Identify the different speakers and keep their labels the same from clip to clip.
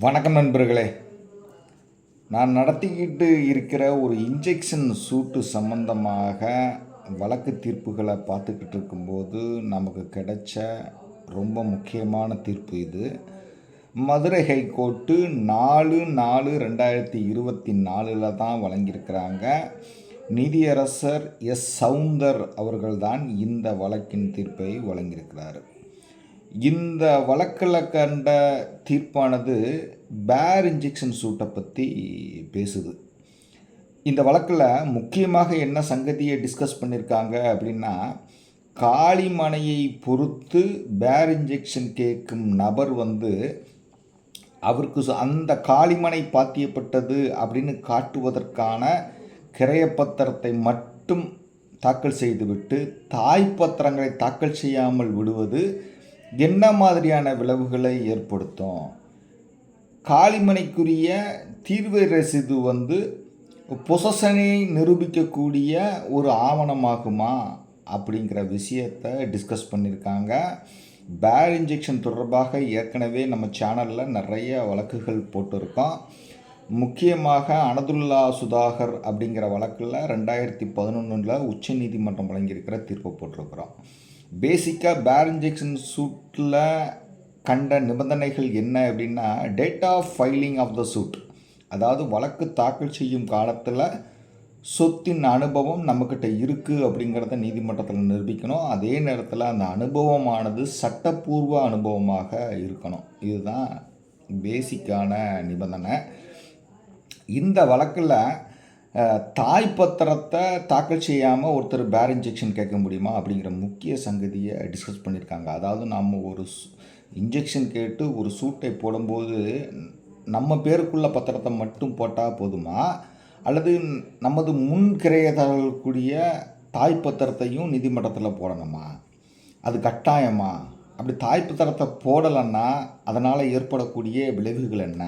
Speaker 1: வணக்கம் நண்பர்களே. நான் நடத்திக்கிட்டு இருக்கிற ஒரு இன்ஜெக்ஷன் சூட்டு சம்பந்தமாக வழக்கு தீர்ப்புகளை பார்த்துக்கிட்டு இருக்கும்போது நமக்கு கிடைச்ச ரொம்ப முக்கியமான தீர்ப்பு இது. மதுரை ஹைகோர்ட்டு நாலு நாலு ரெண்டாயிரத்தி இருபத்தி நாலில் தான் வழங்கியிருக்கிறாங்க. நீதியரசர் எஸ் சவுந்தர் அவர்கள்தான் இந்த வழக்கின் தீர்ப்பை வழங்கியிருக்கிறார். இந்த வழக்கில் கண்ட தீர்ப்பானது பேர் இன்ஜெக்ஷன் சூட்டை பற்றி பேசுது. இந்த வழக்கில் முக்கியமாக என்ன சங்கதியை டிஸ்கஸ் பண்ணியிருக்காங்க அப்படின்னா காளிமனையை பொறுத்து பேர் இன்ஜெக்ஷன் கேட்கும் நபர் வந்து அவருக்கு அந்த காளிமனை பாத்தியப்பட்டது அப்படின்னு காட்டுவதற்கான கிரயப்பத்திரத்தை மட்டும் தாக்கல் செய்துவிட்டு தாய் பத்திரங்களை தாக்கல் செய்யாமல் விடுவது என்ன மாதிரியான விளைவுகளை ஏற்படுத்தும்? காளிமனைக்குரிய தீர்வு ரசிது வந்து பொசசனை நிரூபிக்கக்கூடிய ஒரு ஆவணமாகுமா அப்படிங்கிற விஷயத்தை டிஸ்கஸ் பண்ணியிருக்காங்க பேர் இன்ஜெக்ஷன் தொடர்பாக ஏற்கனவே நம்ம சேனலில் நிறைய வழக்குகள் போட்டிருக்கோம். முக்கியமாக அனதுல்லா சுதாகர் அப்படிங்கிற வழக்கில் ரெண்டாயிரத்தி பதினொன்றில் உச்சநீதிமன்றம் வழங்கியிருக்கிற தீர்ப்பை போட்டிருக்கிறோம். பேசிக்காக பேர் இன்ஜெக்ஷன் சூட்டில் கண்ட நிபந்தனைகள் என்ன அப்படின்னா date of filing of the suit அதாவது வழக்கு தாக்கல் செய்யும் காலத்தில் சொத்தின் அனுபவம் நம்மக்கிட்ட இருக்குது அப்படிங்கிறத நீதிமன்றத்தில் நிரூபிக்கணும். அதே நேரத்தில் அந்த அனுபவமானது சட்டப்பூர்வ அனுபவமாக இருக்கணும். இதுதான் பேசிக்கான நிபந்தனை. இந்த வழக்கில் தாய் பத்திரத்தை தாக்கல் செய்யாமல் ஒருத்தர் பேர் இன்ஜெக்ஷன் கேட்க முடியுமா அப்படிங்கிற முக்கிய சங்கதியை டிஸ்கஸ் பண்ணியிருக்காங்க. அதாவது நம்ம ஒரு இன்ஜெக்ஷன் கேட்டு ஒரு சூட்டை போடும்போது நம்ம பேருக்குள்ள பத்திரத்தை மட்டும் போட்டால் போதுமா? அல்லது நமது முன் கிரையதாரர்களுக்குரிய தாய் பத்திரத்தையும் நீதிமன்றத்தில் போடணுமா? அது கட்டாயமா? அப்படி தாய் பத்திரத்தை போடலைன்னா அதனால் ஏற்படக்கூடிய விளைவுகள் என்ன?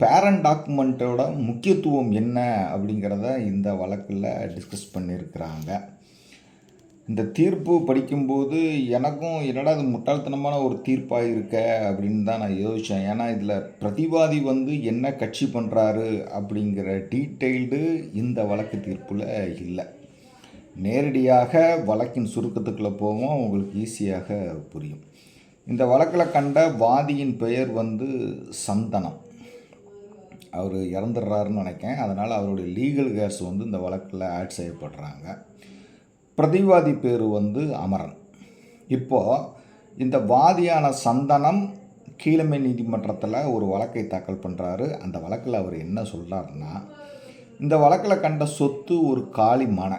Speaker 1: பேரண்ட் டாக்குமெண்ட்டோட முக்கியத்துவம் என்ன அப்படிங்கிறத இந்த வழக்கில் டிஸ்கஸ் பண்ணியிருக்கிறாங்க. இந்த தீர்ப்பு படிக்கும்போது எனக்கும் என்னடா இது முட்டாள்தனமான ஒரு தீர்ப்பாக இருக்க அப்படின்னு தான் நான் யோசித்தேன் ஏன்னா இதில் பிரதிவாதி வந்து என்ன கட்சி பண்ணுறாரு அப்படிங்கிற டீட்டெயில்டு இந்த வழக்கு தீர்ப்பில் இல்லை. நேரடியாக வழக்கின் சுருக்கத்துக்குள்ளே போவோம் உங்களுக்கு ஈஸியாக புரியும். இந்த வழக்கில் கண்ட வாதியின் பெயர் வந்து சந்தனம். அவர் இறந்துடுறாருன்னு நினைக்கேன் அதனால் அவருடைய லீகல் கேர்ஸ் வந்து இந்த வழக்கில் ஆட் செய்யப்படுறாங்க. பிரதிவாதி பேர் வந்து அமரன். இப்போது இந்த வாதியான சந்தனம் கீழமை நீதிமன்றத்தில் ஒரு வழக்கை தாக்கல் பண்ணுறாரு அந்த வழக்கில் அவர் என்ன சொல்கிறாருன்னா இந்த வழக்கில் கண்ட சொத்து ஒரு காளி மனை.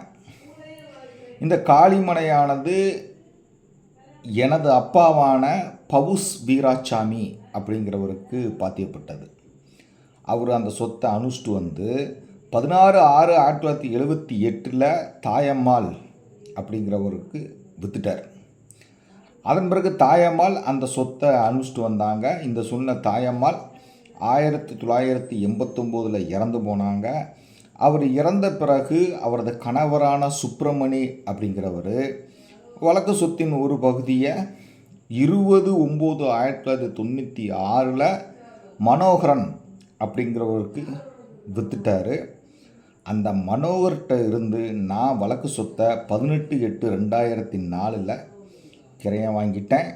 Speaker 1: இந்த காளிமனையானது எனது அப்பாவான பவுஸ் வீராசாமி அப்படிங்கிறவருக்கு பாத்தியப்பட்டது. அவர் அந்த சொத்தை அனுஷ்டு வந்து பதினாறு ஆறு ஆயிரத்தி தொள்ளாயிரத்தி எழுபத்தி எட்டில் தாயம்மாள் அப்படிங்கிறவருக்கு வித்துட்டார். அதன் பிறகு தாயம்மாள் அந்த சொத்தை அனுஷ்டு வந்தாங்க. இந்த சொன்ன தாயம்மாள் ஆயிரத்தி தொள்ளாயிரத்தி எண்பத்தொம்போதில் இறந்து போனாங்க. அவர் இறந்த பிறகு அவரது கணவரான சுப்பிரமணி அப்படிங்கிறவர் வழக்கு சொத்தின் ஒரு பகுதியை இருபது ஒம்பது ஆயிரத்தி தொள்ளாயிரத்தி தொண்ணூற்றி ஆறில் மனோகரன் அப்படிங்கிறவருக்கு விற்றுட்டாரு அந்த மனோகர்கிட்ட இருந்து நான் வழக்கு சொத்தை பதினெட்டு எட்டு ரெண்டாயிரத்தி நாலில் கிரையம் வாங்கிட்டேன்.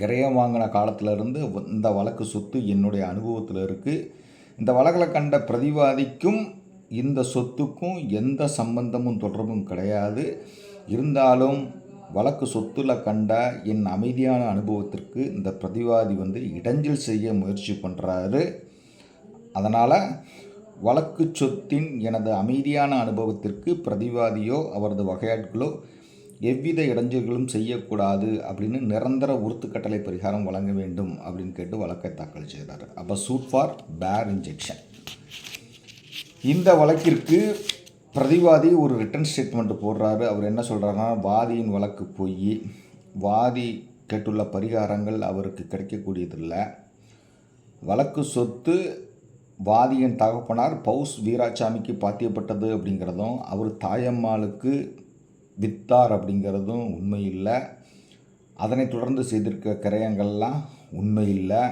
Speaker 1: கிரையம் வாங்கின காலத்துல இருந்து இந்த வழக்கு சொத்து என்னுடைய அனுபவத்தில் இருக்குது இந்த வழக்கில் கண்ட பிரதிவாதிக்கும் இந்த சொத்துக்கும் எந்த சம்பந்தமும் தொடர்பும் கிடையாது. இருந்தாலும் வழக்கு சொத்துல கண்ட என் அமைதியான அனுபவத்திற்கு இந்த பிரதிவாதி வந்து இடைஞ்சல் செய்ய முயற்சி பண்ணுறாரு அதனால் வழக்கு சொத்தின் எனது அமைதியான அனுபவத்திற்கு பிரதிவாதியோ அவரது வகையாட்களோ எவ்வித இடைஞ்சல்களும் செய்யக்கூடாது அப்படின்னு நிரந்தர உறுத்துக்கட்டளை பரிகாரம் வழங்க வேண்டும் அப்படின்னு கேட்டு வழக்கை தாக்கல் செய்தார். அப்போ சூட் ஃபார் பேர் இன்ஜெக்ஷன் இந்த வழக்கிற்கு பிரதிவாதி ஒரு ரிட்டன் ஸ்டேட்மெண்ட் போடுறாரு. அவர் என்ன சொல்கிறாருன்னா வாதியின் வழக்கு போய். வாதி கேட்டுள்ள பரிகாரங்கள் அவருக்கு கிடைக்கக்கூடியதில்லை. வழக்கு சொத்து வாதியின் தகப்பனார் பவுஸ் வீராசாமிக்கு பாத்தியப்பட்டது அப்படிங்கிறதும் அவர் தாயம்மாளுக்கு வித்தார் அப்படிங்கிறதும் உண்மை இல்லை அதனைத் தொடர்ந்து செய்திருக்க கிரயங்கள்லாம் உண்மை இல்லை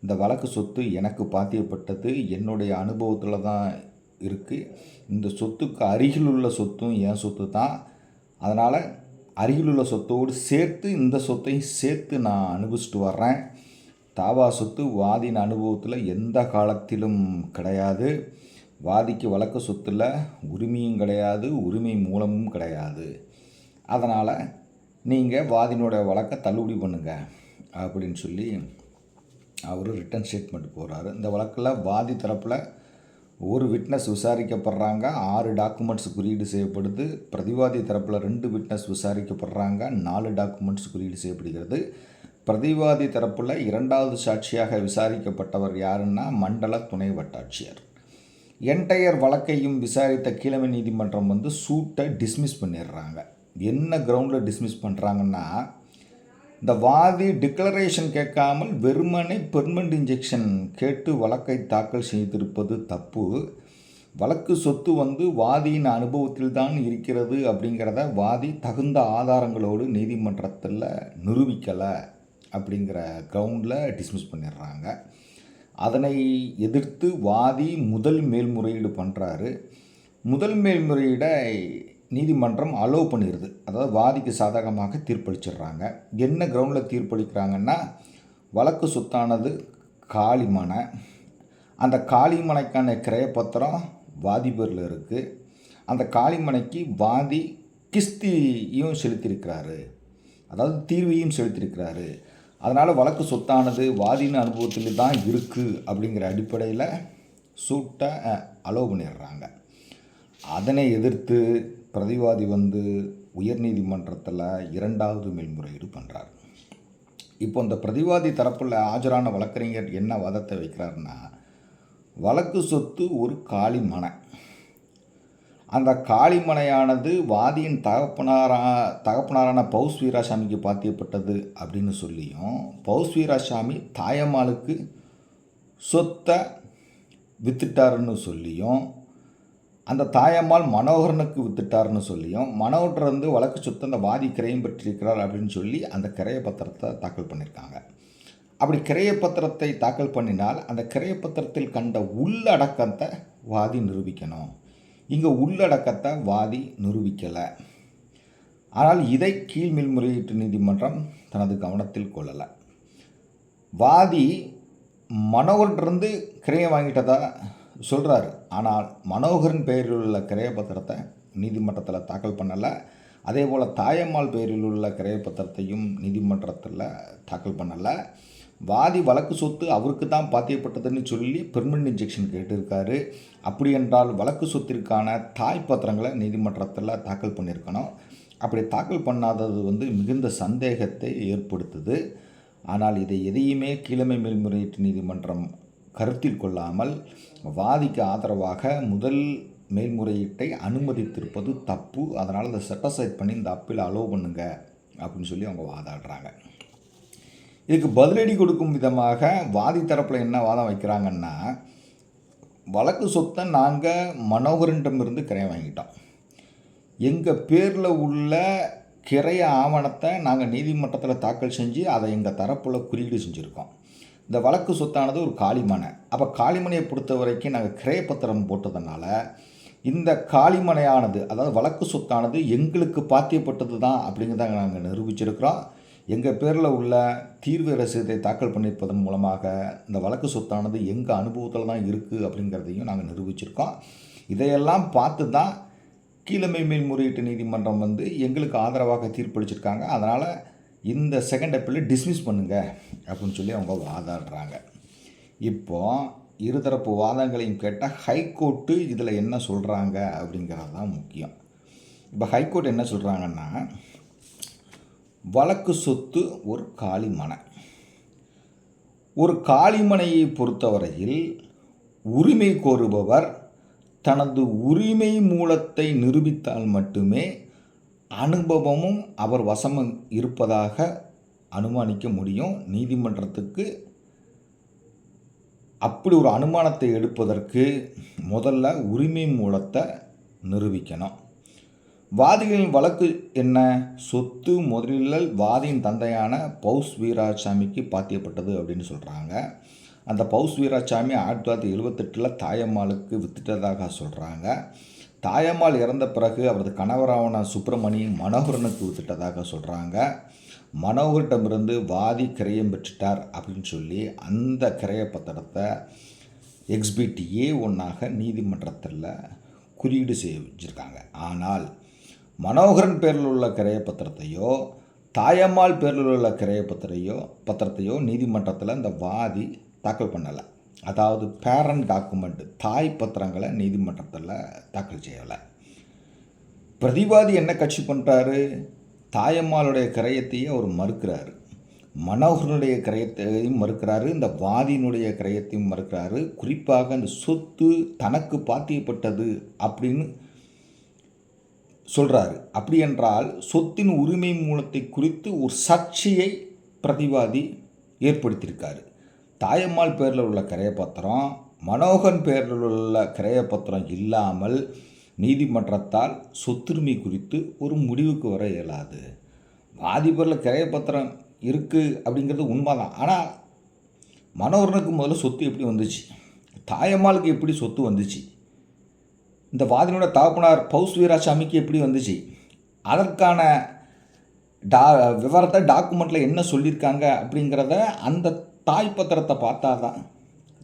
Speaker 1: இந்த வழக்கு சொத்து எனக்கு பாத்தியப்பட்டது என்னுடைய அனுபவத்தில் தான் இருக்குது இந்த சொத்துக்கு அருகில் உள்ள சொத்தும் என் சொத்து தான். அதனால் அருகிலுள்ள சொத்தோடு சேர்த்து இந்த சொத்தையும் சேர்த்து நான் அனுபவிச்சுட்டு வர்றேன். தாவா சொத்து வாதியின் அனுபவத்தில் எந்த காலத்திலும் கிடையாது. வாதிக்கு வழக்கு சொத்தில் உரிமையும் கிடையாது உரிமை மூலமும் கிடையாது. அதனால் நீங்கள் வாதினோட வழக்கை தள்ளுபடி பண்ணுங்க அப்படின்னு சொல்லி அவர் ரிட்டன் ஸ்டேட்மெண்ட் போகிறாரு இந்த வழக்கில் வாதி தரப்பில் ஒரு விட்னஸ் விசாரிக்கப்படுறாங்க ஆறு டாக்குமெண்ட்ஸ் குறியீடு செய்யப்படுது. பிரதிவாதி தரப்பில் ரெண்டு விட்னஸ் விசாரிக்கப்படுறாங்க நாலு டாக்குமெண்ட்ஸ் குறியீடு செய்யப்படுகிறது. பிரதிவாதி தரப்பில் இரண்டாவது சாட்சியாக விசாரிக்கப்பட்டவர் யாருன்னா மண்டல துணை வட்டாட்சியர். என்டையர் வழக்கையும் விசாரித்த கீழமை நீதிமன்றம் வந்து சூட்டை டிஸ்மிஸ் பண்ணிடுறாங்க. என்ன கிரவுண்டில் டிஸ்மிஸ் பண்ணுறாங்கன்னா இந்த வாதி டிக்ளரேஷன் கேட்காமல் வெறுமனே பெர்மனண்ட் இன்ஜெக்ஷன் கேட்டு வழக்கை தாக்கல் செய்திருப்பது தப்பு. வழக்கு சொத்து வந்து வாதியின் அனுபவத்தில் தான் இருக்கிறது அப்படிங்கிறத வாதி தகுந்த ஆதாரங்களோடு நீதிமன்றத்தில் நிரூபிக்கலை. அப்படிங்கிற கிரவுண்டில் டிஸ்மிஸ் பண்ணிடுறாங்க. அதனை எதிர்த்து வாதி முதல் மேல்முறையீடு பண்ணுறாரு முதல் மேல்முறையீடை நீதிமன்றம் அலோவ் பண்ணிடுது. அதாவது வாதிக்கு சாதகமாக தீர்ப்பளிச்சிடுறாங்க. என்ன கிரவுண்டில் தீர்ப்பளிக்கிறாங்கன்னா வழக்கு சொத்தானது காளிமனை. அந்த காளிமனைக்கான கிரயப்பத்திரம் வாதி பேரில் இருக்குது அந்த காளிமனைக்கு வாதி கிஸ்தியும் செலுத்தியிருக்கிறாரு. அதாவது தீர்வையும் செலுத்தியிருக்கிறாரு. அதனால் வழக்கு சொத்தானது வாதியின் அனுபவத்தில் தான் இருக்குது அப்படிங்கிற அடிப்படையில் சூட்டை அலோவ் பண்ணிடுறாங்க. அதனை எதிர்த்து பிரதிவாதி வந்து உயர்நீதிமன்றத்தில் இரண்டாவது மேல்முறையீடு பண்ணுறார் இப்போ இந்த பிரதிவாதி தரப்பில் ஆஜரான வழக்கறிஞர் என்ன வாதத்தை வைக்கிறாருன்னா வழக்கு சொத்து ஒரு காளி மனை. அந்த காளிமனையானது வாதியின் தகப்பனாரா தகப்பனாரான பௌஸ் வீராசாமிக்கு பாத்தியப்பட்டது அப்படின்னு சொல்லியும் பௌஸ் வீராசாமி தாயம்மாளுக்கு சொத்தை வித்துட்டாருன்னு சொல்லியும் அந்த தாயம்மாள் மனோகரனுக்கு வித்துட்டாருன்னு சொல்லியும் மனோகர் வந்து வழக்கு சொத்து அந்த வாதி கிரையம் பெற்றிருக்கிறார் அப்படின்னு சொல்லி அந்த கிரைய பத்திரத்தை தாக்கல் பண்ணியிருக்காங்க அப்படி கிரைய பத்திரத்தை தாக்கல் பண்ணினால் அந்த கிரைய பத்திரத்தில் கண்ட உள்ளடக்கத்தை வாதி நிரூபிக்கணும். இங்கே உள்ளடக்கத்தை வாதி நிரூபிக்கலை. ஆனால் இதை கீழ் மேல்முறையீட்டு நீதிமன்றம் தனது கவனத்தில் கொள்ளலை. வாதி மனோகர்கிட்டருந்து கிரையை வாங்கிட்டதா சொல்கிறாரு ஆனால் மனோகரின் பெயரில் உள்ள கிரைய பத்திரத்தை நீதிமன்றத்தில் தாக்கல் பண்ணலை. அதே போல் தாயம்மாள் பெயரில் உள்ள கிரைய பத்திரத்தையும் நீதிமன்றத்தில் தாக்கல் பண்ணலை. வாதி வழக்கு சொத்து அவருக்கு தான் பாத்தியப்பட்டதுன்னு சொல்லி பெர்மனன்ட் இன்ஜெக்ஷன் கேட்டிருக்காரு. அப்படி என்றால் வழக்கு சொத்திற்கான தாய் பத்திரங்களை நீதிமன்றத்தில் தாக்கல் பண்ணியிருக்கணும் அப்படி தாக்கல் பண்ணாதது வந்து மிகுந்த சந்தேகத்தை ஏற்படுத்துது. ஆனால் இதை எதையுமே கீழமை மேல்முறையீட்டு நீதிமன்றம் கருத்தில் கொள்ளாமல் வாதிக்கு ஆதரவாக முதல் மேல்முறையீட்டை அனுமதித்திருப்பது தப்பு. அதனால் அதை செட்டசைட் பண்ணி இந்த அப்பீல் அலோவ் பண்ணுங்க அப்படின்னு சொல்லி அவங்க வாதாடுறாங்க. இதுக்கு பதிலடி கொடுக்கும் விதமாக வாதி தரப்பில் என்ன வாதம் வைக்கிறாங்கன்னா வழக்கு சொத்தை நாங்கள் மனோகரனிடமிருந்து கிரையம் வாங்கிட்டோம். எங்கள் பேரில் உள்ள கிரைய ஆவணத்தை நாங்கள் நீதிமன்றத்தில் தாக்கல் செஞ்சு அதை எங்கள் தரப்பில் குறியீடு செஞ்சுருக்கோம். இந்த வழக்கு சொத்தானது ஒரு காளிமனை. அப்போ காளிமனையை பொறுத்த வரைக்கும் நாங்கள் கிரைய பத்திரம் போட்டதுனால இந்த காளிமனையானது அதாவது வழக்கு சொத்தானது எங்களுக்கு பாத்தியப்பட்டது தான் அப்படிங்கிறத நாங்கள் நிரூபிச்சிருக்கிறோம். எங்கள் பேரில் உள்ள தீர்வு ரசீதை தாக்கல் பண்ணியிருப்பதன் மூலமாக இந்த வழக்கு சொத்தானது எங்கள் அனுபவத்தில் தான் இருக்குது அப்படிங்கிறதையும் நாங்கள் நிரூபிச்சிருக்கோம். இதையெல்லாம் பார்த்து தான் கீழமை மேல்முறையீட்டு நீதிமன்றம் வந்து எங்களுக்கு ஆதரவாக தீர்ப்பளிச்சிருக்காங்க. அதனால் இந்த செகண்ட் அப்பீல் டிஸ்மிஸ் பண்ணுங்க அப்படின்னு சொல்லி அவங்க வாதாடுறாங்க. இப்போ இருதரப்பு வாதங்களையும் கேட்டால் ஹைகோர்ட்டு இதில் என்ன சொல்கிறாங்க அப்படிங்கிறது தான் முக்கியம். இப்போ ஹைகோர்ட் என்ன சொல்கிறாங்கன்னா வழக்கு சொத்து ஒரு காளிமனை. ஒரு காளிமனையை பொறுத்தவரையில் உரிமை கோருபவர் தனது உரிமை மூலத்தை நிரூபித்தால் மட்டுமே அனுபவமும் அவர் வசம் இருப்பதாக அனுமானிக்க முடியும். நீதிமன்றத்துக்கு அப்படி ஒரு அனுமானத்தை எடுப்பதற்கு முதல்ல உரிமை மூலத்தை நிரூபிக்கணும். வாதிகளின் வழக்கு என்ன? சொத்து முதலில் வாதியின் தந்தையான பௌஸ் வீராசாமிக்கு பாத்தியப்பட்டது அப்படின்னு சொல்கிறாங்க அந்த பவுஸ் வீராசாமி ஆயிரத்தி தொள்ளாயிரத்தி எழுபத்தெட்டில் தாயம்மாளுக்கு வித்துட்டதாக சொல்கிறாங்க தாயம்மாள் இறந்த பிறகு அவரது கணவரான சுப்பிரமணி மனோகரனுக்கு வித்துட்டதாக சொல்கிறாங்க மனோகரிடமிருந்து வாதி கிரையம் பெற்றுட்டார் அப்படின்னு சொல்லி அந்த கிரைய பத்திரத்தை எக்ஸ்பிட் ஏ ஒன்றாக நீதிமன்றத்தில் குறியீடு செய்ய வச்சுருக்காங்க. ஆனால் மனோகரன் பேரில் உள்ள கிரையப்பத்திரத்தையோ தாயம்மாள் பேரில் உள்ள கிரையப்பத்திரையோ பத்திரையோ பத்திரத்தையோ நீதிமன்றத்தில் இந்த வாதி தாக்கல் பண்ணலை. அதாவது பேரண்ட் டாக்குமெண்ட் தாய் பத்திரங்களை நீதிமன்றத்தில் தாக்கல் செய்யலை. பிரதிவாதி என்ன கட்சி பண்ணுறாரு தாயம்மாளுடைய கிரயத்தையே அவர் மறுக்கிறாரு. மனோகரனுடைய கிரயத்தையும் மறுக்கிறாரு. இந்த வாதியினுடைய கிரயத்தையும் மறுக்கிறாரு. குறிப்பாக அந்த சொத்து தனக்கு பாத்தியப்பட்டது அப்படின்னு சொல்கிறாரு அப்படி என்றால் சொத்தின் உரிமை மூலத்தை குறித்து ஒரு சர்ச்சையை பிரதிவாதி ஏற்படுத்தியிருக்காரு. தாயம்மாள் பேரில் உள்ள கரையப்பத்திரம் மனோகன் பேரில் உள்ள கரையப்பத்திரம் இல்லாமல் நீதிமன்றத்தால் சொத்துரிமை குறித்து ஒரு முடிவுக்கு வர இயலாது. வாதி கிரையப்பத்திரம் இருக்குது அப்படிங்கிறது உண்மைதான். ஆனால் மனோகரனுக்கு முதல்ல சொத்து எப்படி வந்துச்சு? தாயம்மாளுக்கு எப்படி சொத்து வந்துச்சு? இந்த வாதினோட தகப்பனார் பவுஸ் வீராசாமிக்கு எப்படி வந்துச்சு? அதற்கான டா விவரத்தை டாக்குமெண்ட்டில் என்ன சொல்லியிருக்காங்க அப்படிங்கிறத அந்த தாய் பத்திரத்தை பார்த்தா தான்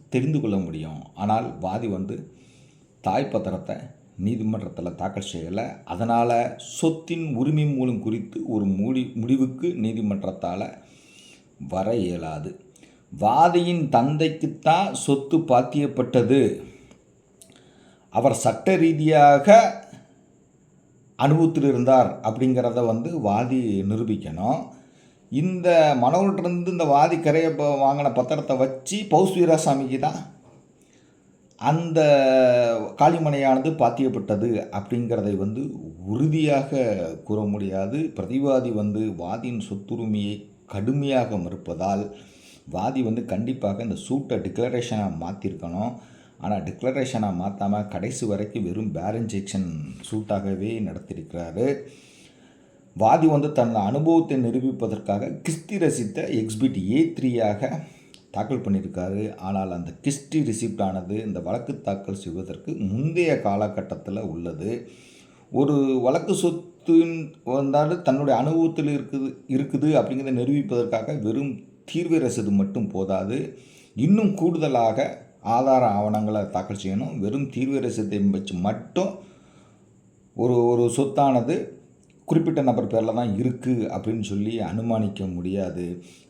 Speaker 1: தெரிந்து கொள்ள முடியும். ஆனால் வாதி வந்து தாய் பத்திரத்தை நீதிமன்றத்தில் தாக்கல் செய்யலை. அதனால் சொத்தின் உரிமை மூலம் குறித்து ஒரு முடி முடிவுக்கு நீதிமன்றத்தால் வர இயலாது. வாதியின் தந்தைக்குத்தான் சொத்து பாத்தியப்பட்டது. அவர் சட்ட ரீதியாக அனுபவத்தில் இருந்தார் அப்படிங்கிறத வந்து வாதி நிரூபிக்கணும். இந்த மனோர்கிட்டருந்து இந்த வாதி கரையை வாங்கின பத்திரத்தை வச்சு பௌஸ் வீராசாமிக்கு தான் அந்த காளிமனையானது பாத்தியப்பட்டது அப்படிங்கிறதை வந்து உறுதியாக கூற முடியாது. பிரதிவாதி வந்து வாதியின் சொத்துரிமையை கடுமையாக மறுப்பதால் வாதி வந்து கண்டிப்பாக இந்த சூட்டை டிக்ளரேஷனாக மாற்றிருக்கணும் ஆனால் டிக்ளரேஷனாக மாற்றாமல் கடைசி வரைக்கும் வெறும் பேரன்ஜெக்ஷன் சூட்டாகவே நடத்தியிருக்கிறாரு வாதி வந்து தன் அனுபவத்தை நிரூபிப்பதற்காக கிஸ்தி ரசித்த எக்ஸ்பிட் ஏ த்ரீயாக தாக்கல் பண்ணியிருக்காரு. ஆனால் அந்த கிஸ்டி ரிசிப்ட் ஆனது இந்த வழக்கு தாக்கல் செய்வதற்கு முந்தைய காலகட்டத்தில் உள்ளது. ஒரு வழக்கு சொத்தின் வந்தாலும் தன்னுடைய அனுபவத்தில் இருக்குது இருக்குது அப்படிங்கிறத நிரூபிப்பதற்காக வெறும் தீர்வை ரசீது மட்டும் போதாது. இன்னும் கூடுதலாக ஆதார ஆவணங்களை தாக்கல் செய்யணும். வெறும் தீர்வை ரசத்தை வச்சு மட்டும் ஒரு ஒரு சொத்தானது குறிப்பிட்ட நபர் பேரில் தான் இருக்குது அப்படின்னு சொல்லி அனுமானிக்க முடியாது.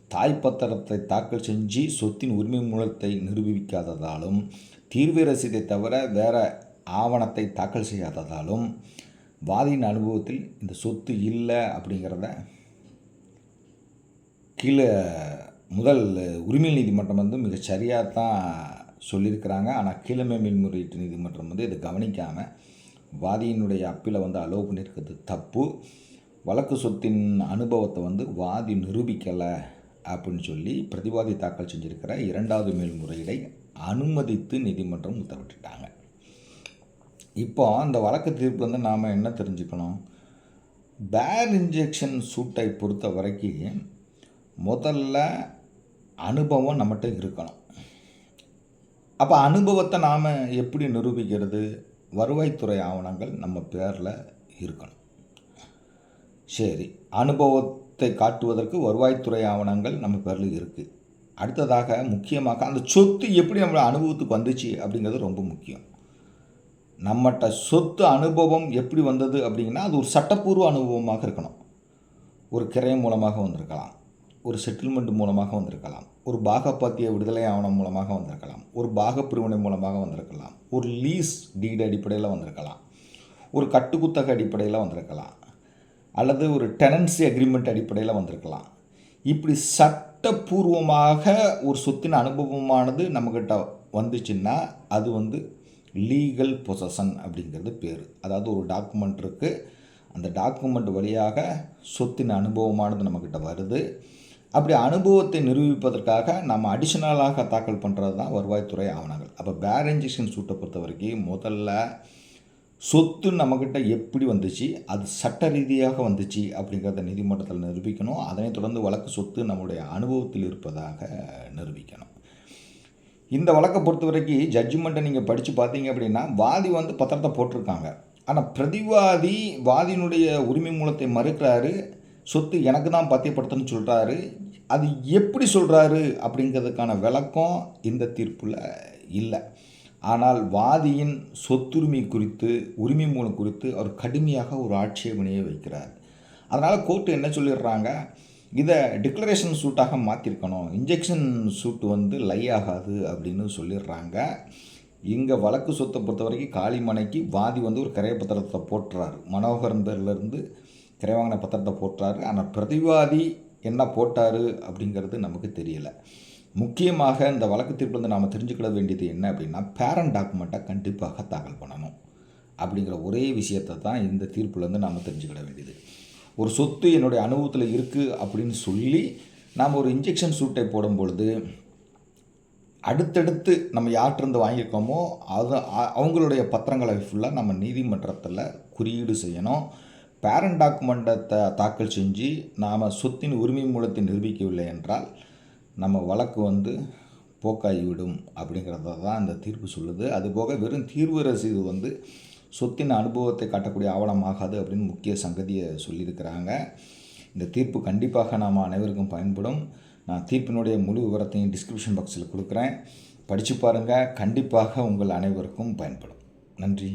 Speaker 1: தாய் பத்திரத்தை தாக்கல் செஞ்சு சொத்தின் உரிமை மூலத்தை நிரூபிக்காததாலும் தீர்வு ரசீதை தவிர வேறு ஆவணத்தை தாக்கல் செய்யாததாலும் வாதியின் அனுபவத்தில் இந்த சொத்து இல்லை அப்படிங்கிறத கீழே முதல் உரிமை நீதிமன்றம் வந்து மிக சரியாக தான் சொல்லியிருக்கிறாங்க. ஆனால் கீழமை மேல்முறையீட்டு நீதிமன்றம் வந்து இதை கவனிக்காமல் வாதியினுடைய அப்பீலை வந்து அலோவ் பண்ணியிருக்கிறது தப்பு. வழக்கு சொத்தின் அனுபவத்தை வந்து வாதி நிரூபிக்கலை அப்படின்னு சொல்லி பிரதிவாதி தாக்கல் செஞ்சிருக்கிற இரண்டாவது மேல்முறையீடை அனுமதித்து நீதிமன்றம் உத்தரவிட்டுட்டாங்க. இப்போ அந்த வழக்கு தீர்ப்பு வந்து நாம் என்ன தெரிஞ்சுக்கணும்? பேர் இன்ஜெக்ஷன் சூட்டை பொறுத்த வரைக்கும் முதல்ல அனுபவம் நம்மகிட்ட இருக்கணும். அப்போ அனுபவத்தை நாம் எப்படி நிரூபிக்கிறது? வருவாய்த்துறை ஆவணங்கள் நம்ம பேரில் இருக்கணும். சரி அனுபவத்தை காட்டுவதற்கு வருவாய்த்துறை ஆவணங்கள் நம்ம பேரில் இருக்குது அடுத்ததாக முக்கியமாக அந்த சொத்து எப்படி நம்ம அனுபவத்துக்கு வந்துச்சு அப்படிங்கிறது ரொம்ப முக்கியம். நம்மகிட்ட சொத்து அனுபவம் எப்படி வந்தது அப்படின்னா அது ஒரு சட்டப்பூர்வ அனுபவமாக இருக்கணும். ஒரு கிரையம் மூலமாக வந்திருக்கலாம். ஒரு செட்டில்மெண்ட் மூலமாக வந்திருக்கலாம். ஒரு பாகப்பாத்திய விடுதலை ஆவணம் மூலமாக வந்திருக்கலாம். ஒரு பாகப்பிரிவினை மூலமாக வந்திருக்கலாம். ஒரு லீஸ் டீடு அடிப்படையில் வந்திருக்கலாம். ஒரு கட்டுக்குத்தக அடிப்படையில் வந்திருக்கலாம். அல்லது ஒரு டெனன்சி அக்ரிமெண்ட் அடிப்படையில் வந்திருக்கலாம். இப்படி சட்டப்பூர்வமாக ஒரு சொத்தின் அனுபவமானது நம்மக்கிட்ட வந்துச்சுன்னா அது வந்து லீகல் பொசஷன் அப்படிங்கிறது பேர். அதாவது ஒரு டாக்குமெண்ட் இருக்குது அந்த டாக்குமெண்ட் வழியாக சொத்தின் அனுபவமானது நம்மக்கிட்ட வருது. அப்படி அனுபவத்தை நிரூபிப்பதற்காக நம்ம அடிஷனலாக தாக்கல் பண்ணுறது தான் வருவாய்த்துறை ஆவணங்கள். அப்போ பேர் இன்ஜெக்ஷன் சூட்டை பொறுத்த வரைக்கும் முதல்ல சொத்து நம்மக்கிட்ட எப்படி வந்துச்சு அது சட்ட ரீதியாக வந்துச்சு அப்படிங்கிறத நீதிமன்றத்தில் நிரூபிக்கணும். அதனைத் தொடர்ந்து வழக்கு சொத்து நம்முடைய அனுபவத்தில் இருப்பதாக நிரூபிக்கணும். இந்த வழக்கை பொறுத்த வரைக்கும் ஜட்ஜ்மெண்ட்டை நீங்கள் படித்து பார்த்தீங்க அப்படின்னா வாதி வந்து பத்திரத்தை போட்டிருக்காங்க. ஆனால் பிரதிவாதி வாதியினுடைய உரிமை மூலத்தை மறுக்கிறாரு. சொத்து எனக்கு தான் பத்தியப்படுத்தணும்னு சொல்கிறாரு அது எப்படி சொல்கிறாரு அப்படிங்கிறதுக்கான விளக்கம் இந்த தீர்ப்பில் இல்லை. ஆனால் வாதியின் சொத்துரிமை குறித்து உரிமை மூலம் குறித்து அவர் கடுமையாக ஒரு ஆட்சேபனையை வைக்கிறார். அதனால் கோர்ட்டு என்ன சொல்லிடுறாங்க? இதை டிக்ளரேஷன் சூட்டாக மாற்றிருக்கணும் இன்ஜெக்ஷன் சூட்டு வந்து லை ஆகாது அப்படின்னு சொல்லிடுறாங்க. இங்கே வழக்கு சொத்தை பொறுத்த வரைக்கும் காளிமனைக்கு வாதி வந்து ஒரு கரையப்பத்திரத்தை போட்டுறாரு. மனோகரன் பேர்லேருந்து இறைவாங்கின பத்திரத்தை போட்டார். ஆனால் பிரதிவாதி என்ன போட்டார் அப்படிங்கிறது நமக்கு தெரியலை. முக்கியமாக இந்த வழக்கு தீர்ப்பில் வந்து நாம் தெரிஞ்சுக்கிட வேண்டியது என்ன அப்படின்னா பேரண்ட் டாக்குமெண்ட்டை கண்டிப்பாக தாக்கல் பண்ணணும் அப்படிங்கிற ஒரே விஷயத்தை தான் இந்த தீர்ப்புலேருந்து நாம் தெரிஞ்சுக்கிட வேண்டியது. ஒரு சொத்து என்னுடைய அனுபவத்தில் இருக்குது அப்படின்னு சொல்லி நாம் ஒரு இன்ஜெக்ஷன் சூட்டை போடும் பொழுது அடுத்தடுத்து நம்ம யார்கிட்டருந்து வாங்கியிருக்கோமோ அது அவங்களுடைய பத்திரங்களை ஃபுல்லாக நம்ம நீதிமன்றத்தில் குறியீடு செய்யணும். பேரண்ட் டாக்குமெண்ட்டை தாக்கல் செஞ்சு நாம் சொத்தின் உரிமை மூலத்தை நிரூபிக்கவில்லை என்றால் நம்ம வழக்கு வந்து போக்காகிவிடும் அப்படிங்கிறத தான் இந்த தீர்ப்பு சொல்லுது. அதுபோக வெறும் தீர்வு ரசீது வந்து சொத்தின் அனுபவத்தை காட்டக்கூடிய ஆவணமாகாது அப்படின்னு முக்கிய சங்கதியை சொல்லியிருக்கிறாங்க. இந்த தீர்ப்பு கண்டிப்பாக நாம் அனைவருக்கும் பயன்படும். நான் தீர்ப்பினுடைய முழு விவரத்தையும் டிஸ்கிரிப்ஷன் பாக்ஸில் கொடுக்குறேன். படித்து பாருங்கள் கண்டிப்பாக உங்கள் அனைவருக்கும் பயன்படும். நன்றி.